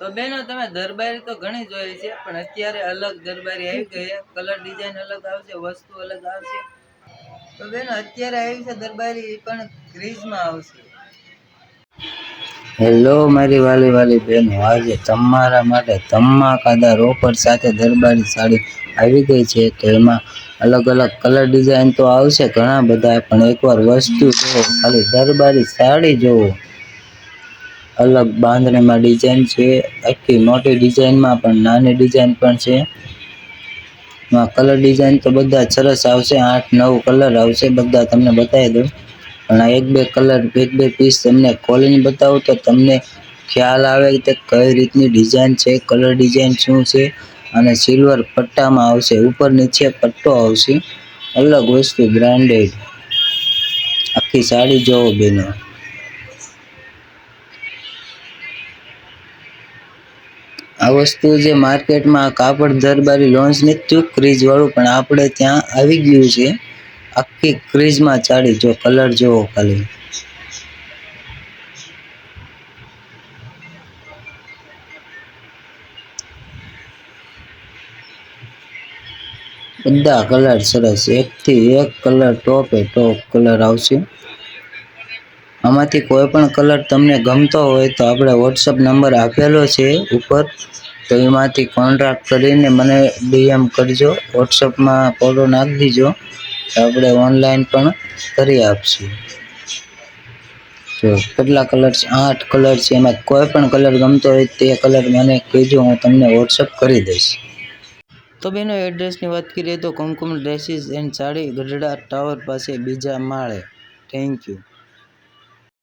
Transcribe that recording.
તો બેનો, તમે દરબારી તો ઘણી જોઈ છે, પણ અત્યારે અલગ દરબારી આવી ગઈ કલર ડિઝાઇન અલગ આવશે, વસ્તુ અલગ આવશે. તો બેનો, અત્યારે આવી છે દરબારી પણ ગ્રીઝમાં આવશે. હેલો મારી વાલી વાલી બહેનો આજે તમારા માટે ધમાકાદાર ઓફર સાથે દરબારી સાડી આવી ગઈ છે. તો એમાં અલગ અલગ કલર ડિઝાઇન તો આવશે ઘણા બધા, પણ એકવાર વસ્તુ જુઓ, ખાલી દરબારી સાડી જુઓ. અલગ બાંધણીમાં ડિઝાઇન છે. આખી મોટી ડિઝાઇનમાં પણ નાની ડિઝાઇન પણ છે. એમાં કલર ડિઝાઇન તો બધા સરસ આવશે. આઠ, નવ કલર આવશે. બધા તમને બતાવી દઉં. પણ આ એક બે કલર એક બે પીસ તમને ખોલીને બતાવું તો તમને ખ્યાલ આવે કે કઈ રીતની ડિઝાઇન છે કલર ડિઝાઇન શું છે અને સિલ્વર પટ્ટામાં આવશે. ઉપર નીચે પટ્ટો આવશે. અલગ વસ્તુ બ્રાન્ડેડ આખી સાડી જોવો બેનો. આ વસ્તુ જે માર્કેટમાં કાપડ દરબારી લોન્ચ નથી ક્રીઝવાળું ક્રીઝ વાળું પણ આપણે ત્યાં આવી ગયું છે. આખી ક્રીઝમાં ચાડી, જો કલર જોવો ખાલી. બધા કલર સરસ, એકથી એક કલર ટોપે ટોપ કલર આવશે. આમાંથી કોઈ પણ કલર તમને ગમતો હોય તો આપણે વોટ્સઅપ નંબર આપેલો છે ઉપર. તો એમાંથી કોન્ટ્રાક્ટ કરીને મને ડીએમ કરજો. વોટ્સઅપમાં ફોટો નાખી દીજો. આપણે ઓનલાઈન પણ કરી આપશું. જો, કેટલા કલર છે આઠ કલર છે. એમાં કોઈ પણ કલર ગમતો હોય તે કલર મને કહેજો. હું તમને વોટ્સઅપ કરી દઈશ. તો બેનો એડ્રેસની વાત કરીએ તો Kumkum dresses and sari Gadhada tower પાસે બીજા માળે. Thank you